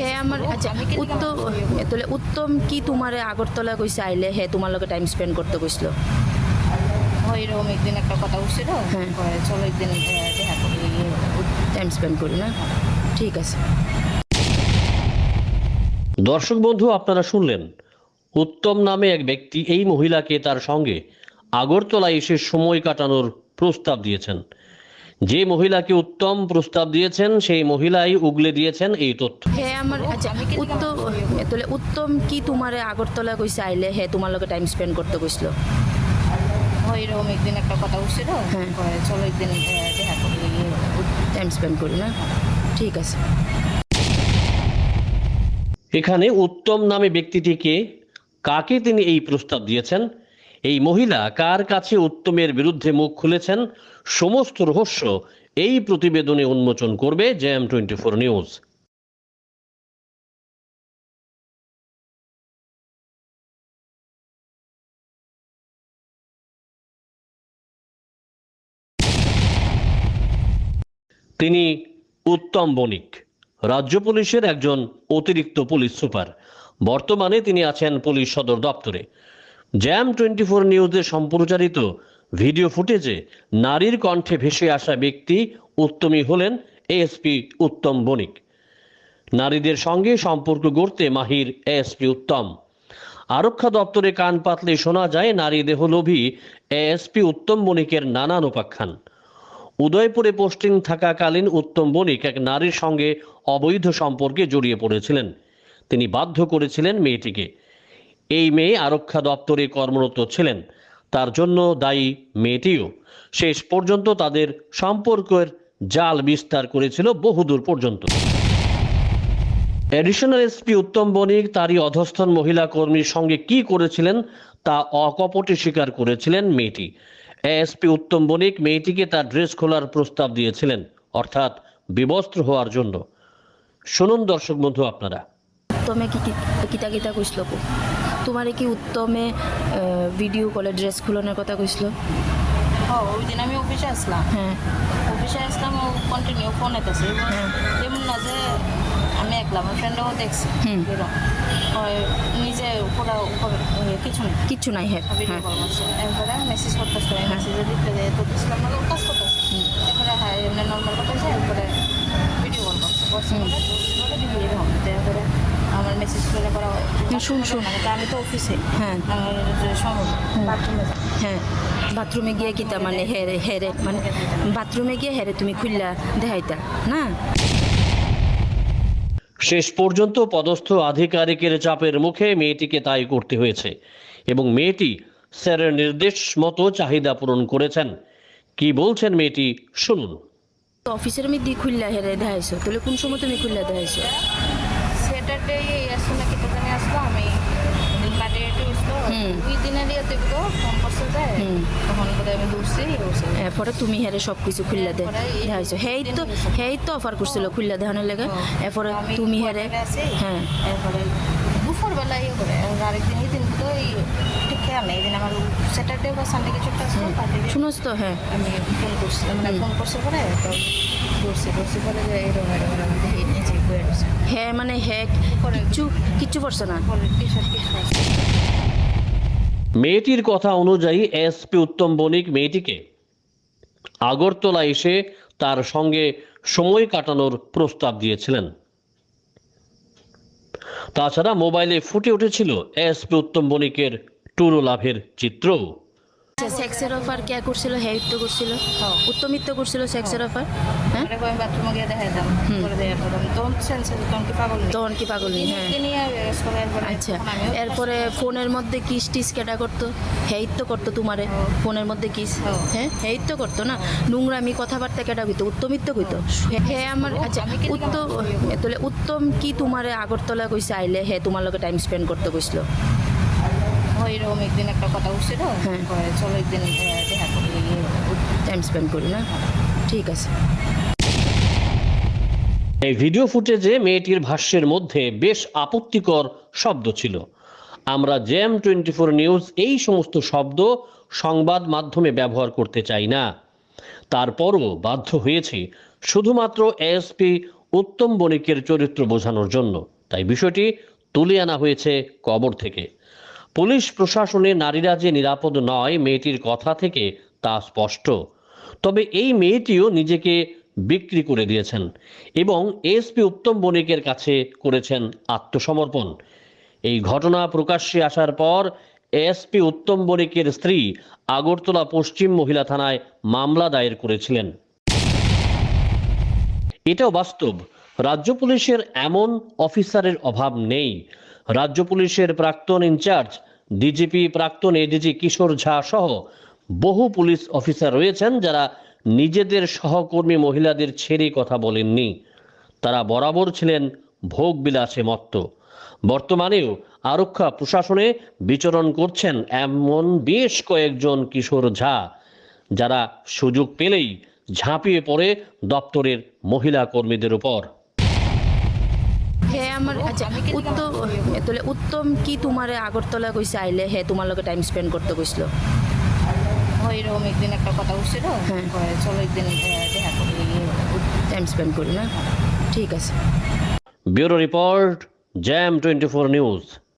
হ্যাঁ আমার আচ্ছা উত্তম তাহলে উত্তম কি তোমারে আগরতলা কইছে আইলে হ্যাঁ তোমার লগে টাইম স্পেন্ড করতে কইছিল? ওইরকম একদিন একটা কথা উঠছিল হ্যাঁ। চলো একদিন দেখা করি টাইম স্পেন্ড করি না? ঠিক আছে। দর্শক বন্ধু আপনারা শুনলেন উত্তম নামে এক ব্যক্তি এই মহিলাকে তার সঙ্গে আগরতলায় এসে সময় কাটানোর প্রস্তাব দিয়েছেন। যে মহিলাকে উত্তম প্রস্তাব দিয়েছেন সেই মহিলাই উগলে দিয়েছেন এই তথ্য। হ্যাঁ আমার আচ্ছা উত্তম তাহলে উত্তম কি তোমারে আগরতলা কইছে আইলে হ্যাঁ তোমার লগে টাইম স্পেন্ড করতে কইছিল? ওইরকম একদিন একটা কথা উঠছিল হ্যাঁ। চলো একদিন দেখা করি টাইম স্পেন্ড করি না? ঠিক আছে। এখানে উত্তম নামে ব্যক্তিটিকে কাকে তিনি এই প্রস্তাব দিয়েছেন এই মহিলা কার কাছে উত্তমের বিরুদ্ধে মুখ খুলেছেন সমস্ত রহস্য এই প্রতিবেদনে উন্মোচন করবে জ্যাম টোয়েন্টি ফোর নিউজ। তিনি উত্তম বণিক, রাজ্য পুলিশের একজন অতিরিক্ত পুলিশ সুপার। বর্তমানে তিনি আছেন পুলিশ সদর দপ্তরে। জ্যাম টোয়েন্টি ফোর নিউজে সম্প্রচারিত ভিডিও ফুটেজে নারীর কণ্ঠে ভেসে আসা ব্যক্তি উত্তমী হলেন এএসপি উত্তম বণিক। নারীদের সঙ্গে সম্পর্ক গড়তে মাহির এএসপি উত্তম। আরক্ষা দপ্তরে কান পাতলে শোনা যায়, নারী দেহলোভী এএসপি উত্তম বণিকের নানান উপাখ্যান। উদয়পুরে পোস্টিং থাকাকালীন উত্তম বণিক এক নারীর সঙ্গে অবৈধ সম্পর্কে জড়িয়ে পড়েছিলেন। তিনি বাধ্য করেছিলেন মেয়েটিকে। এই মেয়ে আরক্ষা দপ্তরে কর্মরত ছিলেন। তার জন্য দায়ী মেয়েটিও। শেষ পর্যন্ত তাদের সম্পর্কের জাল বিস্তার করেছিল বহুদূর পর্যন্ত। অ্যাডিশনাল এসপি উত্তম বণিক, তারই অধস্থন মহিলা কর্মীর সঙ্গে কি করেছিলেন তা অকপটে স্বীকার করেছিলেন মেয়েটি। এএসপি উত্তম বণিক মেয়েটিকে তার ড্রেস খোলার প্রস্তাব দিয়েছিলেন, অর্থাৎ বিবস্ত্র হওয়ার জন্য। শুনুন দর্শক বন্ধু আপনারা। কি কিতা কিতা তোমারে কি উত্তমে ভিডিও কলে ড্রেস খুলনের কথা কইছিল ওই দিন আমি অফিসে আসলাম। হ্যাঁ। অফিসে আসলাম ও কন্টিনিউ ফোন এতেছে। হ্যাঁ। যেমন না যে আমি একলা আমার ফ্রেন্ডও দেখছি। নিজে উপরে উপরে ইয়ে কিছু নাই। হ্যাঁ ভিডিও কল করছে। এরপরে মেসেজ করতেছে মেসেজে দিতে যে তো দিছিলাম না কাজ করতেছে এরপরে হ্যাঁ এমনি নর্মাল কথা হয়েছে এরপরে ভিডিও কল করছে। করছে বলে ভিডিও এরকম তারপরে আমার মেসেজ করে করা হয় শুন, শুন। আমি তো অফিসে হ্যাঁ। হ্যাঁ। বাথরুমে গিয়ে কিতা মানে হেরে হেরে মানে বাথরুমে গিয়ে হেরে তুমি খুললা দেখাইতা না? শেষ পর্যন্ত পদস্থ আধিকারিকের চাপের মুখে মেয়েটিকে তাই করতে হয়েছে এবং মেয়েটি স্যারের নির্দেশ মতো চাহিদা পূরণ করেছেন। কি বলছেন মেয়েটি? শুনুন। তো অফিসের মধ্যে খুললা হেরে দেখাইছো। তাহলে কোন সময় তুমি খুললা দেখাইছো? স্যাটারডে আসলো নাকি করছে আমি দৌড়ছি দৌড়ছি এরপরে তুমি হেরে সব কিছু খুললা দে। দেখাইছো। হেই তো হেই তো অফার করছিল খুললা দেখানোর লেগে। এরপরে তুমি হেরে। হ্যাঁ। এরপরে দুপুরবেলা ইয়ে করে আর আরেকদিন এই দিন তো ঠিক খেয়াল নেই। দিন আমার স্যাটারডে বা সানডে কিছু একটা শুনোস তো হ্যাঁ। আমি ফোন করছি মানে ফোন করছে পরে তো দৌড়ছি দৌড়ছি পরে এরকম এরকম দেখি নিচে বয়ে মানে হ্যাঁ কিচ্ছু কিচ্ছু করছে না। কিছু মেয়েটির কথা অনুযায়ী এসপি উত্তম বণিক মেয়েটিকে আগরতলা এসে তার সঙ্গে সময় কাটানোর প্রস্তাব দিয়েছিলেন। তাছাড়া মোবাইলে ফুটে উঠেছিল এসপি উত্তম বণিকের টুরো লাভের চিত্রও। সেক্সের অফার কে করছিল হ্যাঁ তো করছিল? হ্যাঁ। উত্তমিত করছিল সেক্সের অফার হ্যাঁ? বাথরুমে গিয়ে তখন কি পাগল নেই? নেই, হ্যাঁ। আচ্ছা এরপরে ফোনের মধ্যে কিস টিস কেটা করতো? হেই তো করতো তোমারে ফোনের মধ্যে কিস হ্যাঁ। হেই তো করতো না? নোংরামি কথাবার্তা কেটা কইতো? উত্তমিত কইতো? হ্যাঁ আমার আচ্ছা উত্তম তাহলে উত্তম কি তোমারে আগরতলা কইছে আইলে? হ্যাঁ তোমার লগে টাইম স্পেন্ড করতে কইছিল। ওইরকম একদিন একটা কথা উঠছিল হ্যাঁ। চলো একদিন দেখা করি টাইম স্পেন্ড করি না? ঠিক আছে। এই ভিডিও ফুটেজে মেয়েটির ভাষ্যের মধ্যে বেশ আপত্তিকর শব্দ ছিল। আমরা জ্যাম টোয়েন্টি ফোর নিউজ এই সমস্ত শব্দ সংবাদ মাধ্যমে ব্যবহার করতে চাই না। তারপরও বাধ্য হয়েছি শুধুমাত্র এএসপি উত্তম বণিকের চরিত্র বোঝানোর জন্য। তাই বিষয়টি তুলে আনা হয়েছে কবর থেকে। পুলিশ প্রশাসনে নারীরা যে নিরাপদ নয় মেয়েটির কথা থেকে তা স্পষ্ট। তবে এই মেয়েটিও নিজেকে বিক্রি করে দিয়েছেন এবং এসপি উত্তম বণিকের কাছে করেছেন আত্মসমর্পণ। এই ঘটনা প্রকাশ্যে আসার পর এসপি উত্তম বণিকের স্ত্রী আগরতলা পশ্চিম মহিলা থানায় মামলা দায়ের করেছিলেন। এটাও বাস্তব। রাজ্য পুলিশের এমন অফিসারের অভাব নেই। রাজ্য পুলিশের প্রাক্তন ইনচার্জ, ডিজিপি প্রাক্তন এডিজি কিশোর ঝা সহ বহু পুলিশ অফিসার রয়েছেন যারা নিজেদের সহকর্মী মহিলাদের ছেড়ে কথা বলেননি। তারা বরাবর ছিলেন ভোগ বিলাসে মত্ত। বর্তমানেও আরক্ষা প্রশাসনে বিচরণ করছেন এমন বেশ কয়েকজন কিশোর ঝা, যারা সুযোগ পেলেই ঝাঁপিয়ে পড়ে দপ্তরের মহিলা কর্মীদের উপর। উত্তম তাহলে উত্তম কি তোমারে আগরতলা কইছে আইলে হে তোমার লগে টাইম স্পেন্ড করতে কইছিল? এরকম রকম একদিন একটা কথা উঠছিল হ্যাঁ। চলো একদিন দেখা করি টাইম স্পেন্ড করি না? ঠিক আছে। ব্যুরো রিপোর্ট জ্যাম টোয়েন্টি ফোর নিউজ।